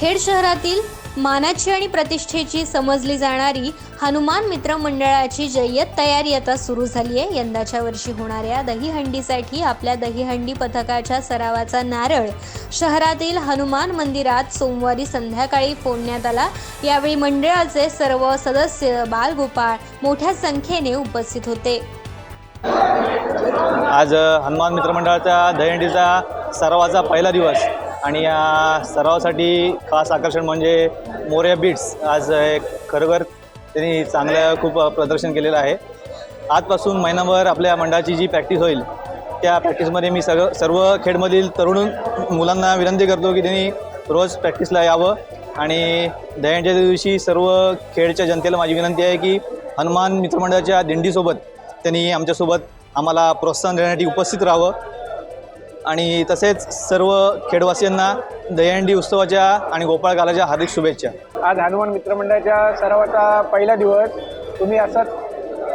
खेड शहरातील मानाची आणि प्रतिष्ठेची समजली जाणारी हनुमान मित्र मंडळाची जय्यत तयारी आता सुरू झाली आहे यंदाच्या वर्षी होणाऱ्या दहीहंडीसाठी आपल्या दहीहंडी पथकाच्या सरावाचा नारळ शहरातील हनुमान मंदिरात सोमवारी संध्याकाळी फोडण्यात आला. यावेळी मंडळाचे सर्व सदस्य बालगोपाळ मोठ्या संख्येने उपस्थित होते. आज अ, हनुमान मित्रमंडळाच्या दहीहंडीचा सरावाचा पहिला दिवस. आणि या सरावासाठी खास आकर्षण म्हणजे मोर्या बीट्स आज एक खरोखर त्यांनी चांगलं खूप प्रदर्शन केलेलं आहे. आजपासून महिनाभर आपल्या मंडळाची जी प्रॅक्टिस होईल त्या प्रॅक्टिसमध्ये मी सगळं सर्व खेळमधील तरुण मुलांना विनंती करतो की त्यांनी रोज प्रॅक्टिसला यावं. आणि दह्यांच्या दिवशी सर्व खेळच्या जनतेला माझी विनंती आहे की हनुमान मित्रमंडळाच्या दिंडीसोबत त्यांनी आमच्यासोबत आम्हाला प्रोत्साहन देण्यासाठी उपस्थित राहावं. आणि तसेच सर्व खेडवासियांना दहीहंडी उत्सवाच्या आणि गोपाळकालाच्या हार्दिक शुभेच्छा. आज हनुमान मित्रमंडळाच्या सरावाचा पहिला दिवस. तुम्ही असंच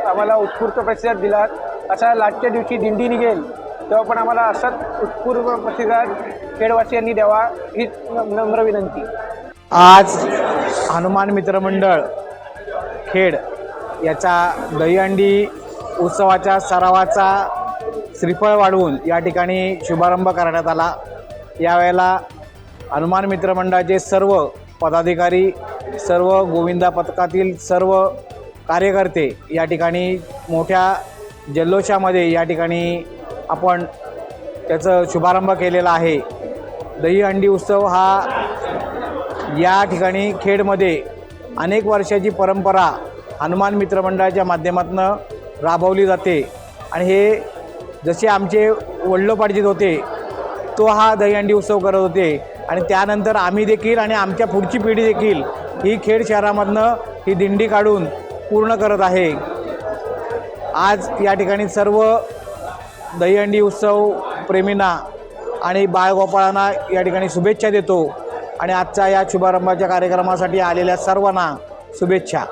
आम्हाला उत्स्फूर्त प्रतिसाद दिलात. असा लाटच्या दिवशी दिंडी निघेल तेव्हा पण आम्हाला असंच उत्स्फूर्त प्रतिसाद खेडवासियांनी द्यावा हीच नम्र विनंती. आज हनुमान मित्रमंडळ खेड याचा दहीहंडी उत्सवाच्या सरावाचा श्रीफळ वाढवून या ठिकाणी शुभारंभ करण्यात आला. यावेळेला हनुमान मित्रमंडळाचे सर्व पदाधिकारी सर्व गोविंदा पथकातील सर्व कार्यकर्ते या ठिकाणी मोठ्या जल्लोषामध्ये या ठिकाणी आपण त्याचं शुभारंभ केलेला आहे. दहीहंडी उत्सव हा या ठिकाणी खेडमध्ये अनेक वर्षाची परंपरा हनुमान मित्रमंडळाच्या माध्यमातून राबवली जाते. आणि हे जसे आमचे वडलोपार्जित होते तो हा दहीहंडी उत्सव करत होते. आणि त्यानंतर आम्ही देखील आणि आमच्या पुढची पिढी देखील ही खेड शहरामधनं ही दिंडी काढून पूर्ण करत आहे. आज या ठिकाणी सर्व दहीहंडी उत्सव प्रेमींना आणि बाळगोपाळांना या ठिकाणी शुभेच्छा देतो. आणि आजच्या या शुभारंभाच्या कार्यक्रमासाठी आलेल्या सर्वांना शुभेच्छा.